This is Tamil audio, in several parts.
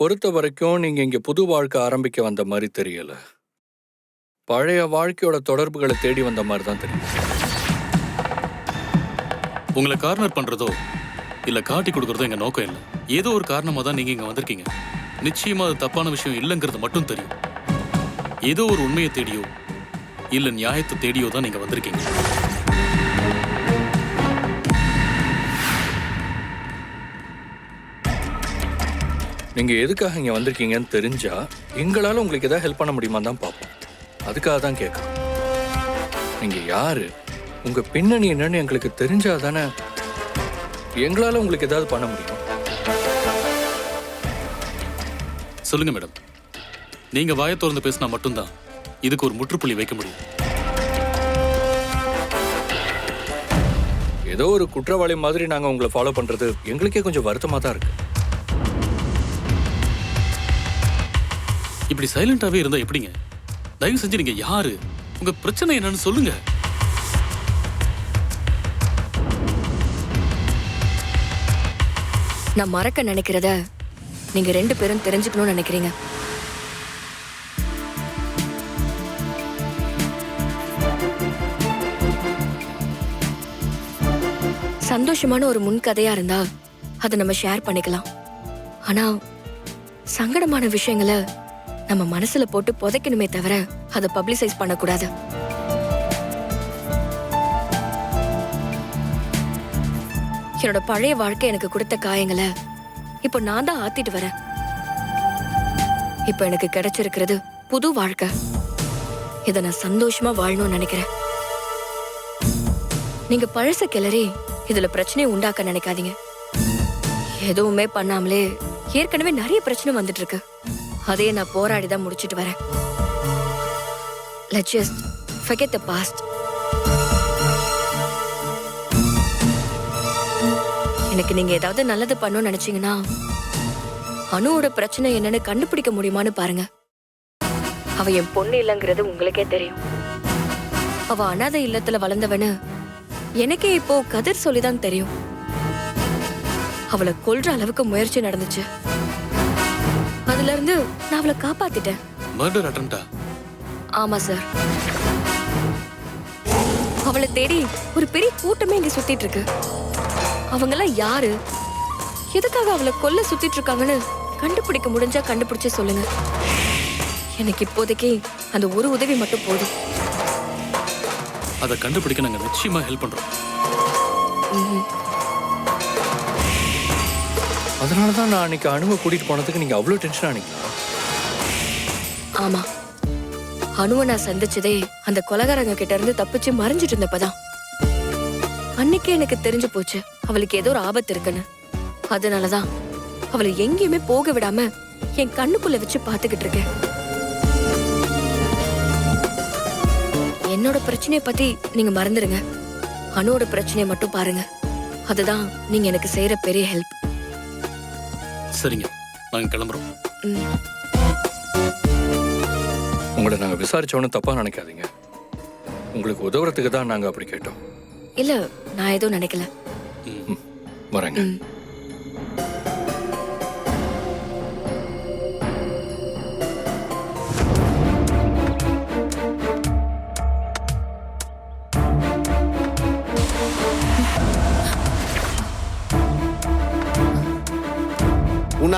பொறுத்த வரைக்கும் நீங்கள் இங்கே புது வாழ்க்கை ஆரம்பிக்க வந்த மாதிரி தெரியல. பழைய வாழ்க்கையோட தொடர்புகளை தேடி வந்த மாதிரி தான் தெரியும் உங்களை கார்னர் பண்ணுறதோ இல்லை காட்டி கொடுக்குறதோ எங்கள் நோக்கம் இல்லை. ஏதோ ஒரு காரணமாக தான் நீங்கள் இங்கே வந்திருக்கீங்க. நிச்சயமாக அது தப்பான விஷயம் இல்லைங்கிறது மட்டும் தெரியும். ஏதோ ஒரு உண்மையை தேடியோ இல்லை நியாயத்தை தேடியோ தான் நீங்கள் வந்திருக்கீங்க. நீங்க எதுக்காக இங்க வந்திருக்கீங்கன்னு தெரிஞ்சா எங்களால உங்களுக்கு ஏதாவது ஹெல்ப் பண்ண முடியுமா தான் பார்ப்போம். அதுக்காக தான் கேட்கறோம். நீங்க யாரு? உங்க பின்னணி என்னன்னு எங்களுக்கு தெரிஞ்சா தானே எங்களால உங்களுக்கு ஏதாவது பண்ண முடியும். சொல்லுங்க மேடம். நீங்க வாயை திறந்து பேசினா மட்டும்தான் இதுக்கு ஒரு முற்றுப்புள்ளி வைக்க முடியும். ஏதோ ஒரு குற்றவாளி மாதிரி நாங்க உங்களை ஃபாலோ பண்றது எங்களுக்கே கொஞ்சம் வருத்தமா தான் இருக்கு. இப்படி சைலண்டாவே இருந்தா எப்படிங்க? தயவு செஞ்சு நீங்க யாரு? உங்க பிரச்சனை என்னன்னு சொல்லுங்க. நான் மறக்க நினைக்கிறத நீங்க ரெண்டு பேரும் தெரிஞ்சுக்கணும்னு நினைக்கிறீங்க. சந்தோஷமான ஒரு முன்கதையா இருந்தா அதை நம்ம ஷேர் பண்ணிக்கலாம். ஆனா சங்கடமான விஷயங்களை நம்ம மனசுல போட்டு புதைக்கணுமே தவிர அதை பப்ளிசைஸ் பண்ணக்கூடாது. என்னோட பழைய வாழ்க்கை எனக்கு கொடுத்த காயங்களை இப்போ நான் தான் ஆத்திட்டு வரேன். இப்போ எனக்கு கிடைச்சிருக்கிறது புது வாழ்க்கை. இதை நான் சந்தோஷமா வாழணும்னு நினைக்கிறேன். நீங்க பழச கிளறி இதுல பிரச்சனையை உண்டாக்க நினைக்காதீங்க. எதுவுமே பண்ணாமலே ஏற்கனவே நிறைய பிரச்சனை வந்துட்டு இருக்கு. அதையே நான் போராடி தான் முடிச்சிட்டு வரேன். லெட்ஸ் ஜஸ்ட் த பாஸ்ட் எனக்கு நீங்க ஏதாவது நல்லது பண்ணணும்னு நினைச்சீங்கன்னா அணுவோட பிரச்சனை என்னன்னு கண்டுபிடிக்க முடியுமான்னு பாருங்க. அவ என் பொண்ணு இல்லைங்கிறது உங்களுக்கே தெரியும். அவ அனாதை இல்லத்துல வளர்ந்தவனு எனக்கே இப்போ கதிர் சொல்லிதான் தெரியும். அவளை கொல்ற அளவுக்கு முயற்சி நடந்துச்சு. அதுல இருந்து நான் அவளை காப்பாத்திட்டேன். மர்டர் அட்டம்டா ஆமா சார் அவளை தேடி ஒரு பெரிய கூட்டமே இங்க சுத்திட்டு இருக்கு. அவங்கெல்லாம் யாரு? எதுக்காக அவளை கொல்ல சுத்திட்டு இருக்காங்கன்னு கண்டுபிடிக்க முடிஞ்சா கண்டுபிடிச்சு சொல்லுங்க. எனக்கு இப்போதைக்கு அந்த ஒரு உதவி மட்டும் போதும். அதை கண்டுபிடிக்க நாங்க நிச்சயமா ஹெல்ப் பண்றோம். அதனால தான் நான் அன்னைக்கு அணுவை கூட்டிட்டு போனதுக்கு நீங்க அவ்வளோ டென்ஷன் ஆனீங்களா ஆமா. அணுவை நான் சந்திச்சதே அந்த கொலகாரங்க கிட்ட இருந்து தப்பிச்சு மறைஞ்சிட்டு இருந்தப்பதான். அன்னைக்கே எனக்கு தெரிஞ்சு போச்சு அவளுக்கு ஏதோ ஒரு ஆபத்து இருக்குன்னு. அதனாலதான் அவளை எங்கேயுமே போக விடாம என் கண்ணுக்குள்ள வச்சு பாத்துக்கிட்டு இருக்கேன். என்னோட பிரச்சனையை பத்தி நீங்க மறந்துடுங்க அணுவோட பிரச்சனையை மட்டும் பாருங்க. அதுதான் நீங்க எனக்கு செய்யற பெரிய ஹெல்ப் சரிங்க. நாங்க கிளம்புறோம். உங்களை நாங்க விசாரிச்சோன்னு தப்பா நினைக்காதீங்க. உங்களுக்கு உதவுறதுக்கு தான் நாங்க அப்படி கேட்டோம். இல்ல நான் எதுவும் நினைக்கல. வரேங்க.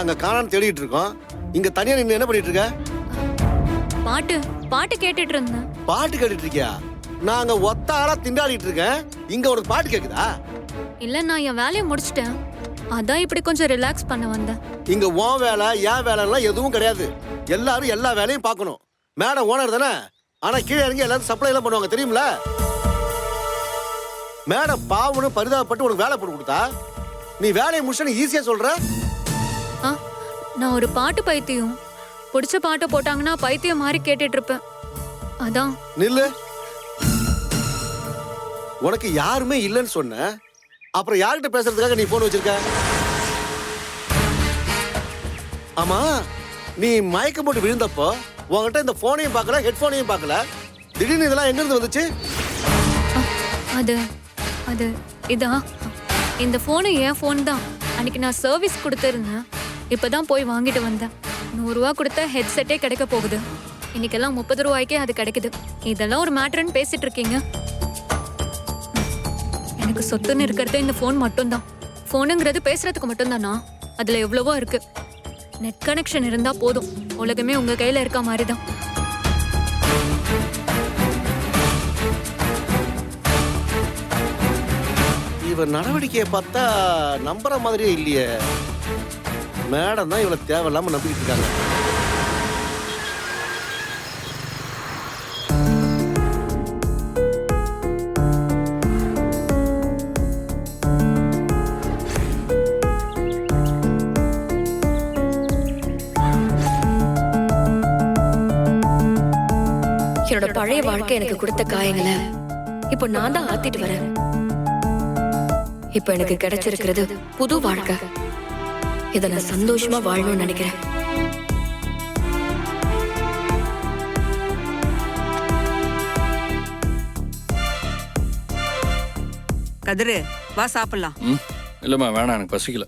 அங்க காணான்னு தேடிட்டு இருக்கோம். இங்க தனியா நின்று என்ன பண்ணிட்டு இருக்க? பாட்டு பாட்டு கேட்டுட்டு இருந்தேன். பாட்டு கேட்டுட்டு இருக்கியா? நான் அங்க ஒத்த ஆளா திண்டாடிட்டு இருக்கேன். இங்க ஒரு பாட்டு கேக்குதா? இல்ல நான் என் வேலையை முடிச்சிட்டேன். அதான் இப்படி கொஞ்சம் ரிலாக்ஸ் பண்ண வந்தேன். இங்க உன் வேலை என் வேலைலாம் எதுவும் கிடையாது. எல்லாரும் எல்லா வேலையும் பார்க்கணும். மேடம் ஓனர் தானே? ஆனா கீழே இறங்கி எல்லாரும் சப்ளை எல்லாம் பண்ணுவாங்க தெரியுமில? மேடம் பாவனு பரிதாபப்பட்டு உனக்கு வேலை போட்டு கொடுத்தா? நீ வேலையை முடிச்சுன்னு ஈஸியா சொல்ற? நான் ஒரு பாட்டு பைத்தியம். பிடிச்ச பாட்டை போட்டாங்கன்னா பைத்தியம் மாதிரி கேட்டுட்டு இருப்பேன் அதான். நில்லு. உனக்கு யாருமே இல்லைன்னு சொன்ன அப்புறம் யார்கிட்ட பேசுறதுக்காக நீ போன் வச்சிருக்க? ஆமா நீ மயக்கம் போட்டு விழுந்தப்போ உன்கிட்ட இந்த போனையும் பார்க்கல ஹெட்போனையும் பார்க்கல. திடீர்னு இதெல்லாம் எங்க இருந்து வந்துச்சு அது அது இதா? இந்த ஃபோனு என் ஃபோன் தான். அன்னைக்கு நான் சர்வீஸ் கொடுத்துருந்தேன். இப்பதான் போய் வாங்கிட்டு வந்தேன். நூறுரூவா கொடுத்த ஹெட்செட்டே கிடைக்க போகுது. இன்னைக்கெல்லாம் முப்பது ரூபாய்க்கே அது கிடைக்குது. இதெல்லாம் ஒரு மேட்டர்னு பேசிட்டு இருக்கீங்க. எனக்கு சொத்துன்னு இருக்கிறது இந்த ஃபோன் மட்டும்தான். ஃபோனுங்கிறது பேசுறதுக்கு மட்டும்தானா? அதுல எவ்வளவோ இருக்கு. நெட் கனெக்ஷன் இருந்தா போதும். உலகமே உங்க கையில இருக்க மாதிரி தான் இவர் நடவடிக்கையை பார்த்தா நம்புற மாதிரியே இல்லையே. மேடம் தான் இவளை தேவையில்லாம நம்பிக்கிட்டு இருக்காங்க. என்னோட பழைய வாழ்க்கை எனக்கு கொடுத்த காயங்களை இப்போ நான் தான் ஆத்திட்டு வரேன். இப்போ எனக்கு கிடைச்சிருக்கிறது புது வாழ்க்கை. இதை நான் சந்தோஷமா வாழணும்னு நினைக்கிறேன். கதிரு வா சாப்பிடலாம். ம் இல்லைம்மா வேணாம் எனக்கு பசிக்கல.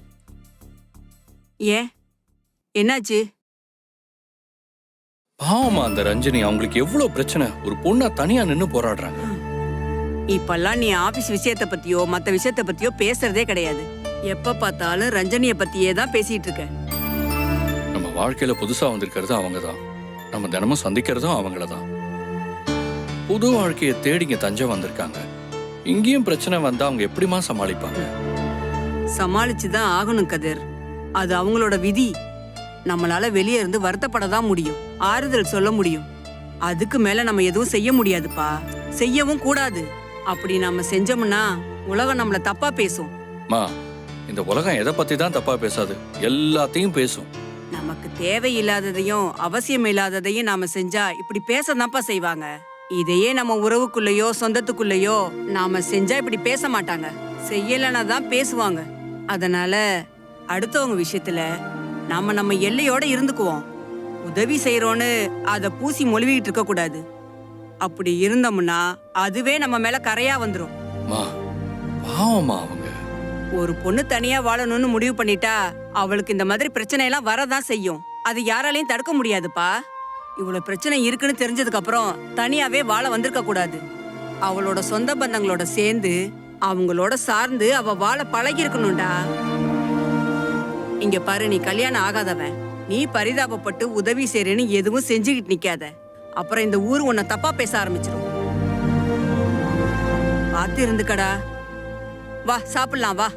ஏன்? என்னாச்சு? பாவமா அந்த ரஞ்சினி அவங்களுக்கு எவ்வளவு பிரச்சனை? ஒரு பொண்ணா தனியா நின்னு போராடுறாங்க. இப்பெல்லாம் நீ ஆபீஸ் விஷயத்த பத்தியோ மத்த விஷயத்த பத்தியோ பேசுறதே கிடையாது. எப்ப பார்த்தாலும் ரஞ்சனிய பத்தியே தான் பேசிட்டு இருக்க நம்ம வாழ்க்கையில புதுசா வந்திருக்கிறது அவங்க தான் நம்ம தினமும் சந்திக்கிறதும் அவங்கள தான் புது வாழ்க்கையை தேடி இங்க தஞ்சை வந்திருக்காங்க. இங்கேயும் பிரச்சனை வந்தா அவங்க எப்படிமா சமாளிப்பாங்க? சமாளிச்சு தான் ஆகணும் கதிர். அது அவங்களோட விதி. நம்மளால வெளியே இருந்து வருத்தப்பட தான் முடியும். ஆறுதல் சொல்ல முடியும். அதுக்கு மேல நம்ம எதுவும் செய்ய முடியாதுப்பா. செய்யவும் கூடாது. அப்படி நம்ம செஞ்சோம்னா உலகம் நம்மள தப்பா பேசும். மா இந்த உலகம் எதை பத்தி தான் தப்பா பேசாது. எல்லாத்தையும் பேசும். நமக்கு தேவையில்லாததையும் அவசியம் இல்லாததையும் நாம செஞ்சா இப்படி பேசதான்ப்பா செய்வாங்க. இதையே நம்ம உறவுக்குள்ளேயோ சொந்தத்துக்குள்ளேயோ நாம செஞ்சா இப்படி பேச மாட்டாங்க. செய்யலைன்னா தான் பேசுவாங்க. அதனால அடுத்தவங்க விஷயத்துல நாம நம்ம எல்லையோட இருந்துக்குவோம். உதவி செய்யறோன்னு அத பூசி மொழிவிட்டு இருக்க கூடாது. அப்படி இருந்தோம்னா அதுவே நம்ம மேல கரையா வந்துரும். மா பாவமா அவங்க. ஒரு பொண்ணு தனியா வாழணும்னு முடிவு பண்ணிட்டா அவளுக்கு இந்த மாதிரி பிரச்சனை எல்லாம் வரதான் செய்யும். அது யாராலையும் தடுக்க முடியாதுப்பா. இவ்வளவு பிரச்சனை இருக்குன்னு தெரிஞ்சதுக்கு அப்புறம் தனியாவே வாழ வந்திருக்க கூடாது. அவளோட சொந்த பந்தங்களோட சேர்ந்து அவங்களோட சார்ந்து அவ வாழ பழகி இருக்கணும்டா இங்க பாரு நீ கல்யாணம் ஆகாதவன். நீ பரிதாபப்பட்டு உதவி செய்றேன்னு எதுவும் செஞ்சுக்கிட்டு நிக்காத. அப்புறம் இந்த ஊர் உன்னை தப்பா பேச ஆரம்பிச்சிடும் பார்த்து இருந்துக்கடா. வா சாப்பிடலாம் வா.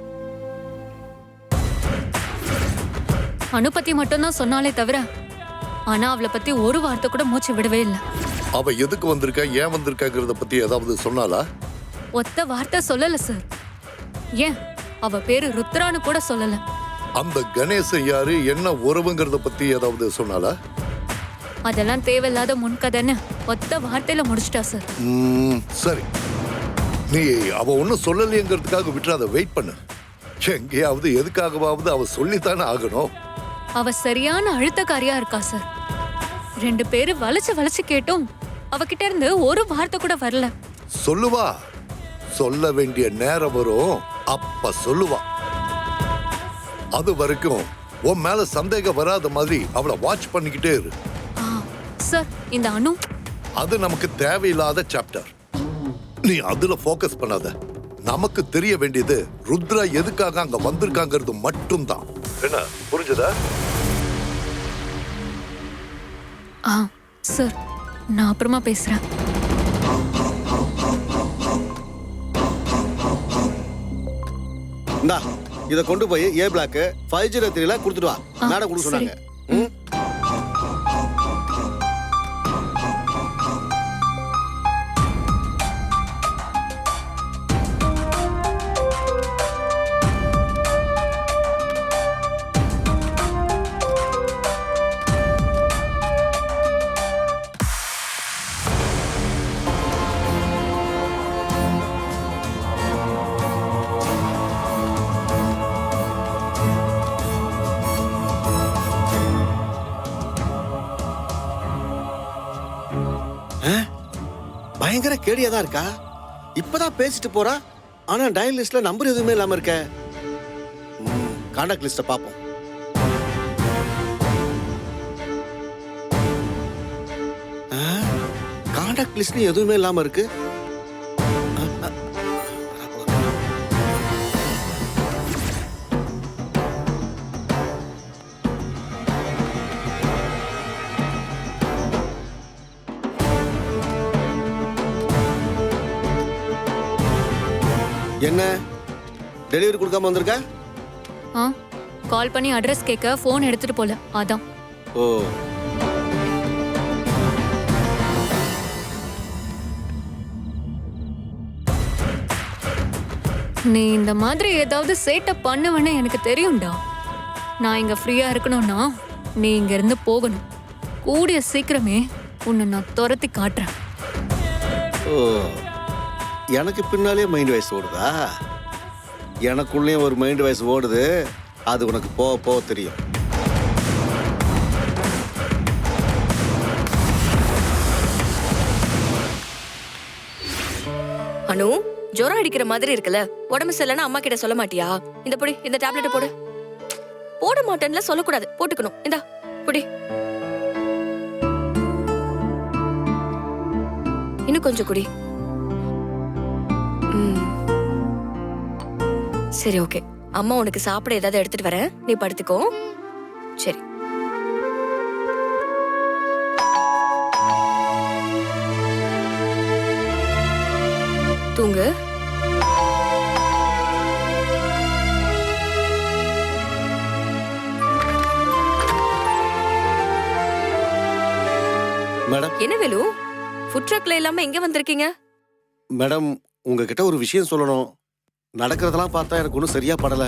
அனு பத்தி மட்டும்தான் சொன்னாலே தவிர ஆனா அவளை பத்தி ஒரு வார்த்தை கூட மூச்சு விடவே இல்லை. அவ எதுக்கு வந்திருக்கா ஏன் வந்திருக்காங்கிறத பத்தி ஏதாவது சொன்னாலா ஒத்த வார்த்தை சொல்லல சார் ஏன்? அவ பேரு ருத்ரான்னு கூட சொல்லல. அந்த கணேசன் யாரு என்ன உறவுங்கிறத பத்தி ஏதாவது சொன்னாலா அதெல்லாம் தேவையில்லாத முன்கதைன்னு ஒத்த வார்த்தையில முடிச்சிட்டா சார் சரி. நீ அவ ஒன்னும் சொல்லலையேங்கிறதுக்காக விட்டுறாத வெயிட் பண்ணு. எங்கேயாவது எதுக்காகவாவது அவ சொல்லித்தானே ஆகணும். அவ சரியான அழுத்தக்காரியா இருக்கா சார் ரெண்டு பேரு வளைச்சு வளைச்சு கேட்டும். அவகிட்ட இருந்து ஒரு வார்த்தை கூட வரல. சொல்லுவா. சொல்ல வேண்டிய நேரம் வரும். அப்ப சொல்லுவா. அது வரைக்கும் உன் மேல சந்தேகம் வராத மாதிரி அவளை வாட்ச் பண்ணிக்கிட்டே இரு. சார் இந்த அனு அது நமக்கு தேவையில்லாத சாப்டர் நீ அதுல ஃபோக்கஸ் பண்ணாத. நமக்கு தெரிய வேண்டியது ருத்ரா எதுக்காக அங்க வந்திருக்காங்கிறது மட்டும்தான். என்ன புரிஞ்சதா? ஆ சார் நான் அப்புறமா பேசுறேன். இந்தா இதை கொண்டு போய் ஏ பிளாக் ஃபைவ் ஜீரோ த்ரீல கொடுத்துட்டு வா. மேடம் கொடுக்க. சொன்னாங்க. கேடியா தான் இருக்கா? இப்பதான் பேசிட்டு போறா? ஆனா டயல் லிஸ்ட்ல நம்பர் எதுவுமே இல்லாம இருக்க. கான்டாக்ட் லிஸ்ட்டை பார்ப்போம் கான்டாக்ட் லிஸ்ட்னு எதுவுமே இல்லாம இருக்கு? என்ன? டெலிவரி கொடுக்காம வந்திருக்க? ஆ கால் பண்ணி அட்ரஸ் கேட்க ஃபோன் எடுத்துட்டு போல அதான். ஓ. நீ இந்த மாதிரி ஏதாவது சேட்டை பண்ணுவேன்னு எனக்கு தெரியும்டா. நான் இங்க ஃப்ரீயா இருக்கணும்னா நீ இங்க இருந்து போகணும். கூடிய சீக்கிரமே உன்னை நான் துரத்தி காட்டுறேன். ஓ. எனக்கு பின்னாலே மைண்ட் வாய்ஸ் ஓடுதா? எனக்குள்ளேயும் ஒரு மைண்ட் வாய்ஸ் ஓடுது. அது உனக்கு போக போக தெரியும். அனு ஜுரம் அடிக்கிற மாதிரி இருக்குல்ல? உடம்பு சரியில்லைன்னா அம்மா கிட்ட சொல்ல மாட்டியா? இந்த பொடி இந்த டேப்லெட் போடு. போட மாட்டேன்ல சொல்லக்கூடாது. போட்டுக்கணும். இந்தா பொடி இன்னும் கொஞ்சம் குடி. சரி ஓகே. அம்மா உனக்கு சாப்பிட ஏதாவது எடுத்துட்டு வரேன். நீ படுத்துக்கோ. சரி. தூங்கு. மேடம். என்ன வேலு? ஃபுட் ட்ரக்ல இல்லாம எங்க வந்திருக்கீங்க? மேடம் உங்ககிட்ட ஒரு விஷயம் சொல்லணும். நடக்கிறதெல்லாம் பார்த்தா எனக்கு ஒன்றும் சரியா படல.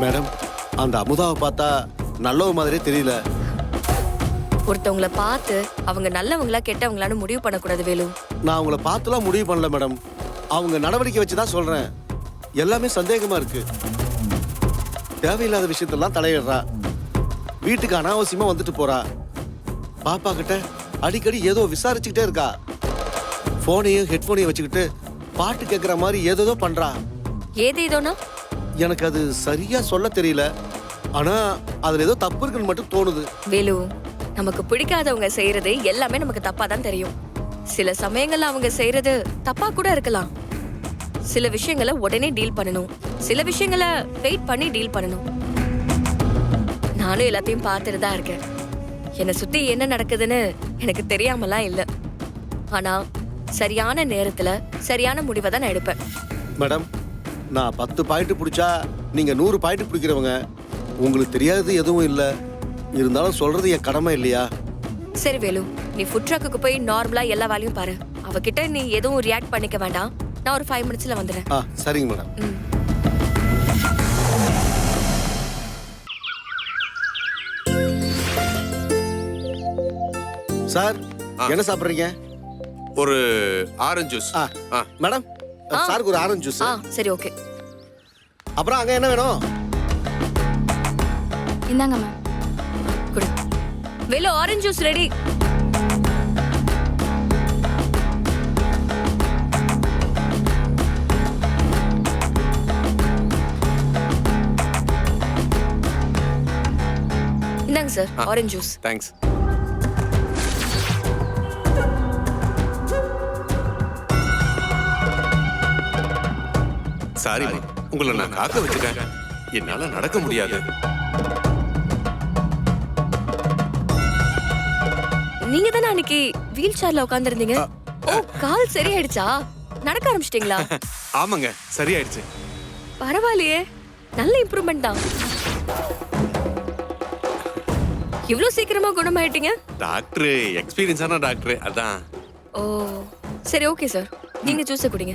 மேடம் அந்த அமுதாவை பார்த்தா நல்லவ மாதிரியே தெரியல. ஒருத்தவங்கள பார்த்து அவங்க நல்லவங்களா கெட்டவங்களான்னு முடிவு பண்ணக்கூடாது வேலு. நான் அவங்கள பார்த்துலாம் முடிவு பண்ணல மேடம். அவங்க நடவடிக்கை வச்சு தான் சொல்றேன். எல்லாமே சந்தேகமா இருக்கு. தேவையில்லாத விஷயத்தெல்லாம் தலையிடுறா. வீட்டுக்கு அனாவசியமா வந்துட்டு போறா. பாப்பா கிட்ட அடிக்கடி ஏதோ விசாரிச்சுக்கிட்டே இருக்கா. போனையும் ஹெட்போனையும் வச்சுக்கிட்டு பாட்டு கேட்குற மாதிரி ஏதேதோ பண்றா. ஏதேதோனா எனக்கு அது சரியா சொல்ல தெரியல. ஆனா அதுல ஏதோ தப்பு இருக்குன்னு மட்டும் தோணுது. வேலு நமக்கு பிடிக்காதவங்க செய்யறது எல்லாமே நமக்கு தப்பா தான் தெரியும். சில சமயங்கள்ல அவங்க செய்யறது தப்பா கூட இருக்கலாம். சில விஷயங்களை உடனே டீல் பண்ணணும். சில விஷயங்களை வெயிட் பண்ணி டீல் பண்ணணும். நானும் எல்லாத்தையும் பார்த்துட்டு தான் இருக்கேன். என்னை சுத்தி என்ன நடக்குதுன்னு எனக்கு தெரியாமலாம் இல்ல. ஆனா சரியான நேரத்துல சரியான முடிவை தான் நான் எடுப்பேன். மேடம் நான் பத்து பாயிண்ட் பிடிச்சா நீங்க நூறு பாயிண்ட் பிடிக்கிறவங்க உங்களுக்கு தெரியாதது எதுவும் இல்லை. இருந்தாலும் சொல்றது என் கடமை இல்லையா? சரி வேலு நீ ஃபுட் ட்ரக்குக்கு போய் நார்மலா எல்லா வேலையும் பாரு. அவகிட்ட நீ எதுவும் ரியாக்ட் பண்ணிக்க வேண்டாம். நான் ஒரு ஃபைவ் மினிட்ஸ்ல வந்துடுறேன். ஆ சரிங்க மேடம். ம். சார் என்ன சாப்பிட்றீங்க? ஒரு ஆரஞ்சு ஜூஸ் ஆ. ஆ. மேடம் சாருக்கு ஒரு ஆரஞ்சு ஜூஸ் ஆ சரி ஓகே. அப்புறம் அங்க என்ன வேணும்? இந்தாங்க மேம் குடு. வேலு ஆரஞ்சு ஜூஸ் ரெடி இந்தாங்க சார் ஆரஞ்சு ஜூஸ் தேங்க்ஸ் சாரிம்மா உங்களை நான் காக்க வச்சுட்டேன். என்னால நடக்க முடியாது. நீங்க தானே அன்னைக்கு வீல் சேர்ல உட்காந்துருந்தீங்க ஓ கால் சரியாயிடுச்சா? நடக்க ஆரம்பிச்சிட்டீங்களா? ஆமாங்க சரியாயிடுச்சு. பரவாயில்லையே. நல்ல இம்ப்ரூவ்மெண்ட் தான். இவ்ளோ சீக்கிரமா குணமாயிட்டீங்க? டாக்டர் எக்ஸ்பீரியன்ஸான டாக்டர் அதான். ஓ சரி ஓகே சார் நீங்க ஜூஸை குடிங்க.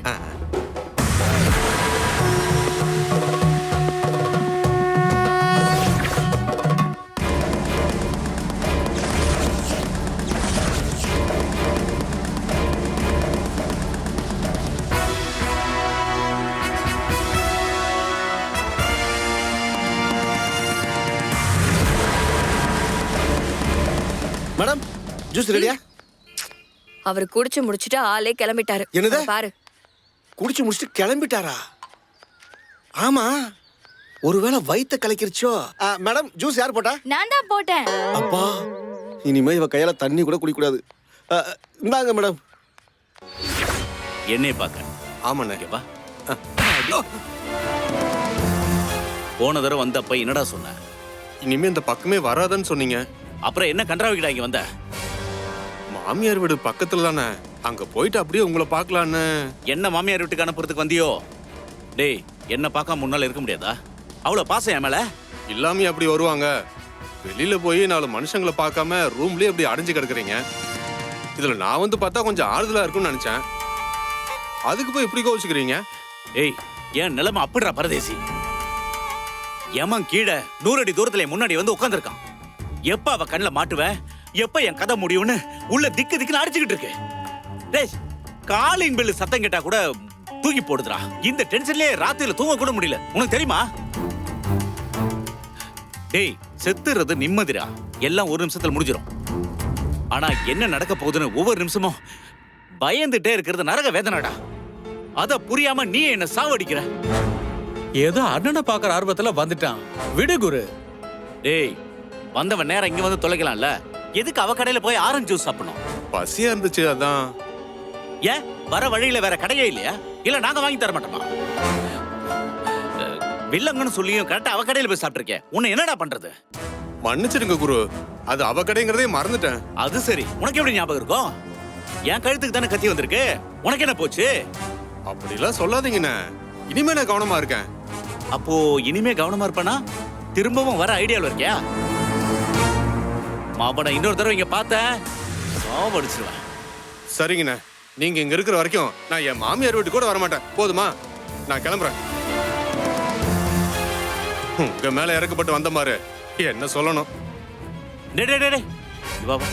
மேடம் ஜூஸ் ரெடியா அவர் குடிச்சு முடிச்சிட்டு ஆளே கிளம்பிட்டாரு. என்னது? பாரு. குடிச்சு முடிச்சுட்டு கிளம்பிட்டாரா? ஆமா ஒருவேளை வயித்த கலக்கிருச்சோ? ஆ, மேடம் ஜூஸ் யார் போட்டா? நான் தான் போட்டேன். அப்பா இனிமே இவ கையால தண்ணி கூட குடிக்கக்கூடாது அ, இந்தாங்க மேடம். என்னைய பார்க்க. ஆமாண்ணே வா. போன தடவை வந்தப்ப என்னடா சொன்ன? இனிமே இந்த பக்கமே வராதன்னு சொன்னீங்க. அப்புறம் என்ன கன்றாவிக்கிடா இங்க வந்த? மாமியார் வீடு பக்கத்துல தானே. அங்க போயிட்டு அப்படியே உங்களை பார்க்கலான்னு. என்ன மாமியார் வீட்டுக்கு அனுப்புறதுக்கு வந்தியோ? டேய் என்ன பார்க்காம முன்னால இருக்க முடியாதா? அவ்வளவு பாசம் என் மேல? இல்லாமே அப்படி வருவாங்க. வெளியில போய் நாலு மனுஷங்களை பார்க்காம ரூம்லயே அப்படி அடைஞ்சு கிடக்குறீங்க. இதுல நான் வந்து பார்த்தா கொஞ்சம் ஆறுதலா இருக்கும்னு நினைச்சேன். அதுக்கு போய் இப்படி கோவிச்சுக்கிறீங்க? ஏய் என் நிலைமை அப்படிடா பரதேசி. ஏமான் கீழே நூறு அடி தூரத்துல முன்னாடி வந்து உட்காந்துருக்கான் எப்ப அவ கண்ணுல மாட்டுவ? எப்ப என் கதை முடியும்னு உள்ள திக்கு திக்குன்னு அடிச்சுக்கிட்டு இருக்கு. டேய் காலிங் பெல்லு சத்தம் கேட்டா கூட தூக்கி போடுதுடா. இந்த டென்ஷன்லயே ராத்திரில தூங்க கூட முடியல. உனக்கு தெரியுமா? டேய் செத்துறது நிம்மதிடா. எல்லாம் ஒரு நிமிஷத்துல முடிஞ்சிடும் ஆனா என்ன நடக்க போகுதுன்னு ஒவ்வொரு நிமிஷமும் பயந்துட்டே இருக்கிறது நரக வேதனைடா. அத புரியாம நீ என்ன சாவடிக்கிற? ஏதோ அண்ணனை பார்க்குற ஆர்வத்துல வந்துட்டான். விடு குரு. டேய் வந்தவன் நேரம் இங்க வந்து தொலைக்கலாம்ல? எதுக்கு அவ கடையில போய் ஆரஞ்சு ஜூஸ் சாப்பிடணும்? பசியா இருந்துச்சு அதான். ஏன்? வர வழியில வேற கடையே இல்லையா? இல்ல நாங்க வாங்கி தர மாட்டோமா? வில்லங்கன்னு சொல்லியும் கரெக்டா அவ கடையில போய் சாப்பிட்டிருக்கேன். உன்னை என்னடா பண்றது? மன்னிச்சிடுங்க குரு. அது அவ கடைங்கிறதே மறந்துட்டேன். அது சரி. உனக்கு எப்படி ஞாபகம் இருக்கும்? என் கழுத்துக்கு தானே கத்தி வந்திருக்கு? உனக்கு என்ன போச்சு? அப்படிலாம் சொல்லாதீங்கண்ணே இனிமே நான் கவனமா இருக்கேன். அப்போ இனிமே கவனமா இருப்பனா? திரும்பவும் வர ஐடியாவில் இருக்கியா? மாப்பன இன்னொரு தடவை இங்க பார்த்தேன். சாவடிச்சிருவேன் சரிங்கண்ணே. நீங்க இங்க இருக்கிற வரைக்கும் நான் என் மாமியார் வீட்டுக்கு கூட வரமாட்டேன். போதுமா? நான் கிளம்புறேன். உங்க மேல இறக்கப்பட்டு வந்த மாதிரி என்ன சொல்லணும்? டேய், டேய் டேய். இவா வா.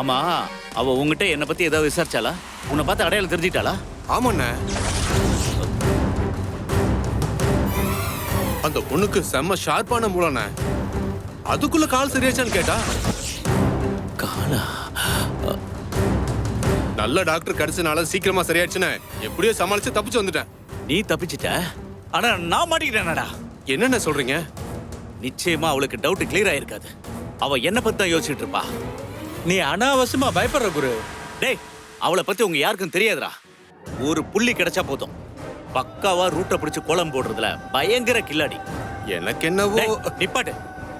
ஆமா அவ உங்ககிட்ட என்ன பத்தி ஏதாவது விசாரிச்சாளா? உன்னை பார்த்து அடையாளம் தெரிஞ்சிட்டாளா ஆமாண்ணே. அந்த பொண்ணுக்கு செம்ம ஷார்ப்பான மூலண்ணே அதுக்குள்ள கால் சரியாச்சான்னு கேட்டா? காலா? நல்ல டாக்டர் கிடைச்சனால சீக்கிரமா சரியாச்சுன்னு எப்படியோ சமாளிச்சு தப்பிச்சு வந்துட்டேன். நீ தப்பிச்சிட்ட? ஆனா நான் மாட்டிக்கிட்டேனடா. என்னென்ன சொல்றீங்க? நிச்சயமா அவளுக்கு டவுட் கிளியர் ஆயிருக்காது. அவ என்ன பத்தி தான் யோசிச்சுட்டு இருப்பா. நீ அனாவசியமா பயப்படுற குரு. டேய் அவளை பத்தி உங்க யாருக்கும் தெரியாதுடா. ஒரு புள்ளி கிடைச்சா போதும். பக்காவா ரூட்டை பிடிச்சு கோலம் போடுறதுல பயங்கர கில்லாடி. எனக்கு என்னவோ நிப்பாட்டு.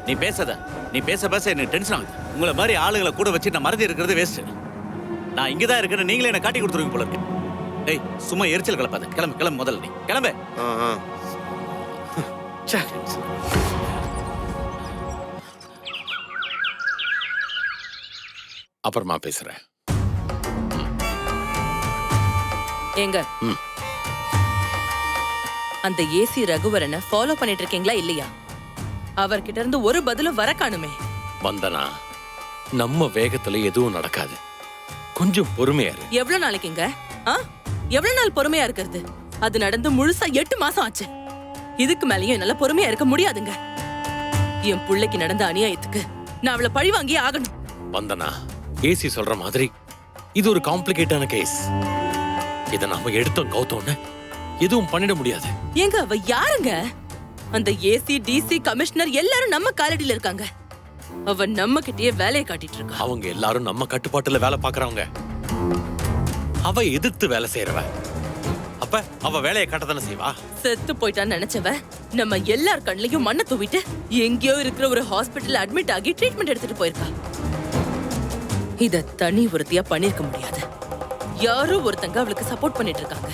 நீ பேசாத. நீ பேச பேச எனக்கு டென்ஷன் ஆகுது. உங்களை மாதிரி ஆளுங்களை கூட வச்சு நான் மறந்து இருக்கிறது வேஸ்ட் நான் இங்க தான் இருக்கேன்னு நீங்களே என்ன காட்டி கொடுத்துருவீங்க போல இருக்கு. டேய் சும்மா எரிச்சல் கிளப்பாத கிளம்பு கிளம்பு முதல்ல நீ. கிளம்பு. அப்புறமா பேசுறேன். ஏங்க. அந்த ஏசி ரகுவரனை ஃபாலோ பண்ணிட்டு இருக்கீங்களா இல்லையா? அவர்கிட்ட இருந்து ஒரு பதிலும் வர காணுமே. வந்தனா நம்ம வேகத்துல எதுவும் நடக்காது. கொஞ்சம் பொறுமையா இரு. எவ்வளவு நாளைக்குங்க ஆ? எவ்வளவு நாள் பொறுமையா இருக்கிறது? அது நடந்து முழுசா எட்டு மாசம் ஆச்சு. இதுக்கு மேலயும் என்னால பொறுமையா இருக்க முடியாதுங்க. என் புள்ளைக்கு நடந்த அநியாயத்துக்கு நான் அவளை பழி வாங்கி ஆகணும். வந்தனா ஏசி சொல்ற மாதிரி இது ஒரு காம்ப்ளிகேட்டான கேஸ் இத நாம எடுத்தோம் கௌத்தோன்னு எதுவும் பண்ணிட முடியாது. ஏங்க அவ யாருங்க? அந்த ஏசி டிசி கமிஷனர் எல்லாரும் நம்ம காலடியில இருக்காங்க. அவ நம்ம கிட்டயே வேலையை காட்டிட்டு இருக்கா அவங்க எல்லாரும் நம்ம கட்டுப்பாட்டுல வேலை பாக்குறவங்க அவ எதிர்த்து வேலை செய்யறவ அப்ப அவ வேலையை கட்டதானே செய்வா? செத்து போயிட்டான்னு நினைச்சவ நம்ம எல்லார் கண்ணையும் மண்ணை தூவிட்டு எங்கேயோ இருக்கிற ஒரு ஹாஸ்பிட்டல் அட்மிட் ஆகி ட்ரீட்மெண்ட் எடுத்துட்டு போயிருக்கா. இத தனி ஒருத்தியா பண்ணிருக்க முடியாது. யாரோ ஒருத்தங்க அவளுக்கு சப்போர்ட் பண்ணிட்டு இருக்காங்க.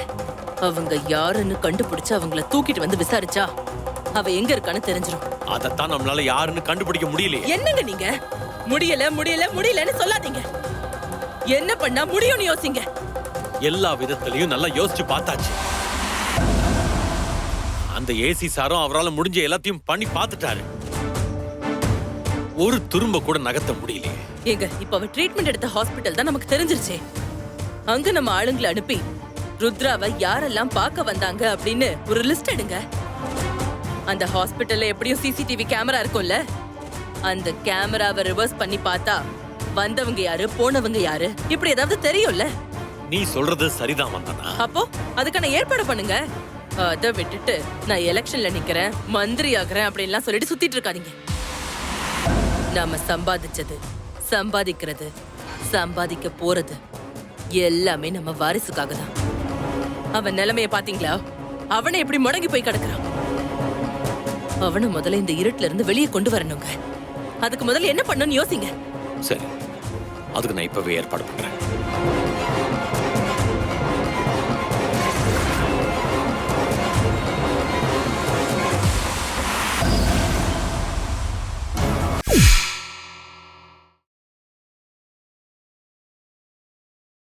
அவங்க யாருன்னு கண்டுபிடிச்சு அவங்கள தூக்கிட்டு வந்து விசாரிச்சா அவ எங்க இருக்கான்னு தெரிஞ்சிரும். அதத்தான் நம்மளால யாருன்னு கண்டுபிடிக்க முடியலையே. என்னங்க நீங்க? முடியல முடியல முடியலன்னு சொல்லாதீங்க. என்ன பண்ணா முடியும்னு யோசிங்க. எல்லா விதத்திலையும் நல்லா யோசிச்சு பார்த்தாச்சு. அந்த ஏசி சாரும் அவரால முடிஞ்ச எல்லாத்தையும் பண்ணி பார்த்துட்டாரு. ஒரு துரும்ப கூட நகர்த்த முடியலையே. ஏங்க இப்ப அவ ட்ரீட்மெண்ட் எடுத்த ஹாஸ்பிட்டல் தான் நமக்கு தெரிஞ்சிருச்சே. அங்க நம்ம ஆளுங்களை அனுப்பி ருத்ராவை யாரெல்லாம் பார்க்க வந்தாங்க அப்படின்னு ஒரு லிஸ்ட் எடுங்க. அந்த ஹாஸ்பிட்டல்ல எப்படியும் சிசிடிவி கேமரா இருக்கும்ல? அந்த கேமராவை ரிவர்ஸ் பண்ணி பார்த்தா வந்தவங்க யாரு போனவங்க யாரு? இப்படி ஏதாவது தெரியும்ல? நீ சொல்றது சரிதான் வந்தனா அப்போ அதுக்கான ஏற்பாடு பண்ணுங்க. அதை விட்டுட்டு நான் எலெக்ஷன்ல நிக்கிறேன் மந்திரி ஆகுறேன் அப்படின்லாம் சொல்லிட்டு சுத்திட்டு இருக்காதீங்க. நாம சம்பாதிச்சது சம்பாதிக்கிறது சம்பாதிக்க போறது எல்லாமே நம்ம வாரிசுக்காக தான். அவன் நிலைமைய பாத்தீங்களா அவனை எப்படி முடங்கி போய் கிடக்குறான். அவனை முதல்ல இந்த இருட்டுல இருந்து வெளியே கொண்டு வரணுங்க. அதுக்கு முதல்ல என்ன பண்ணணும்னு யோசிங்க. சரி. அதுக்கு நான் இப்பவே ஏற்பாடு பண்றேன்.